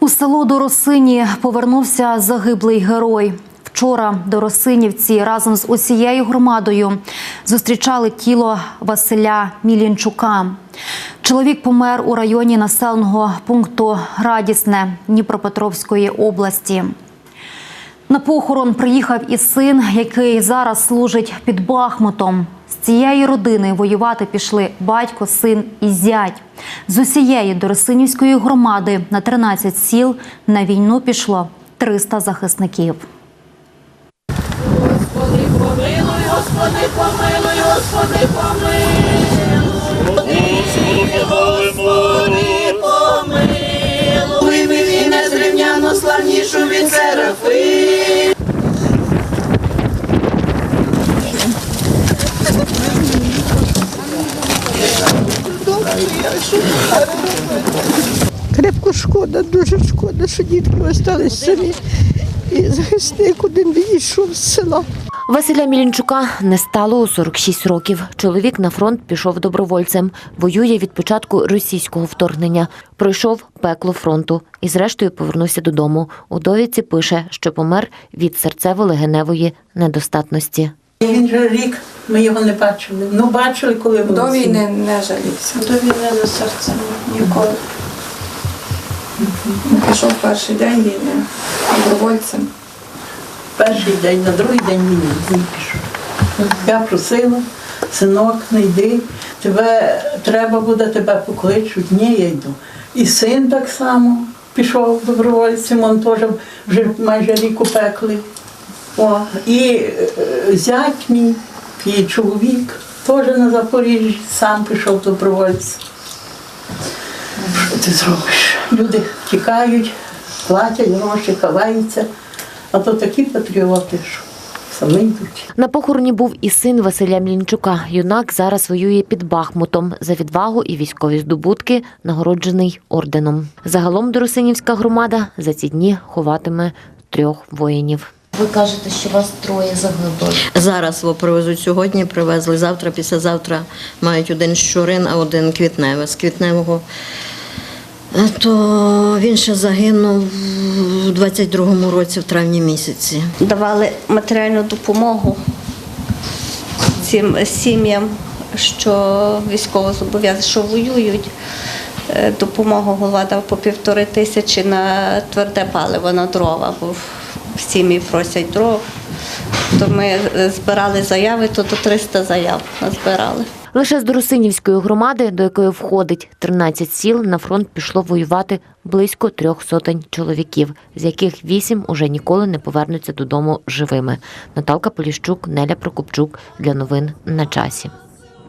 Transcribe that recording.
У село Доросині повернувся загиблий герой. Вчора Доросинівці разом з усією громадою зустрічали тіло Василя Мілінчука. Чоловік помер у районі населеного пункту Радісне Дніпропетровської області. На похорон приїхав і син, який зараз служить під Бахмутом. З цієї родини воювати пішли батько, син і зять. З усієї Доросинівської громади на 13 сіл на війну пішло 300 захисників. Господи, Помилуй мені незрівняно славнішу від серафи. Крепко шкода, дуже шкода, що дітки остались самі. І захисник один відійшов з села. Василя Мілінчука не стало у 46 років. Чоловік на фронт пішов добровольцем. Воює від початку російського вторгнення. Пройшов пекло фронту і зрештою повернувся додому. У довідці пише, що помер від серцево-легеневої недостатності. Він же рік, ми його не бачили. Ну, бачили, коли були. До війни не жалівся. До війни за серцем ніколи. Пішов перший день війни добровольцем. Перший день, на другий день війни він пішов. Я просила, синок, не йди, тебе треба буде, тебе покличуть. Ні, я йду. І син так само пішов добровольцем, він теж вже майже рік у пеклі. О, і е, зять мій, і чоловік теж на Запоріжжі сам пішов добровольцем. Що ти зробиш? Люди тікають, платять гроші, ховаються, а то такі патріоти, що самі йдуть. На похороні був і син Василя Мілінчука. Юнак зараз воює під Бахмутом за відвагу і військові здобутки, нагороджений орденом. Загалом Доросинівська громада за ці дні ховатиме трьох воїнів. Ви кажете, що вас троє загибло. Зараз його привезуть сьогодні, привезли завтра, післязавтра мають один щурин, а один квітневе. З квітневого е, то він ще загинув у 22-му році, в травні місяці. давали матеріальну допомогу цим сім'ям, що військово зобов'язані, що воюють. Е, Допомогу голова дав по півтори тисячі на тверде паливо на дрова, бо в сім'ї просять дров. То ми е, збирали заяви, то до 300 заяв назбирали. Лише з Доросинівської громади, до якої входить 13 сіл, на фронт пішло воювати близько трьох сотень чоловіків, з яких вісім уже ніколи не повернуться додому живими. Наталка Поліщук, Неля Прокопчук для новин на часі.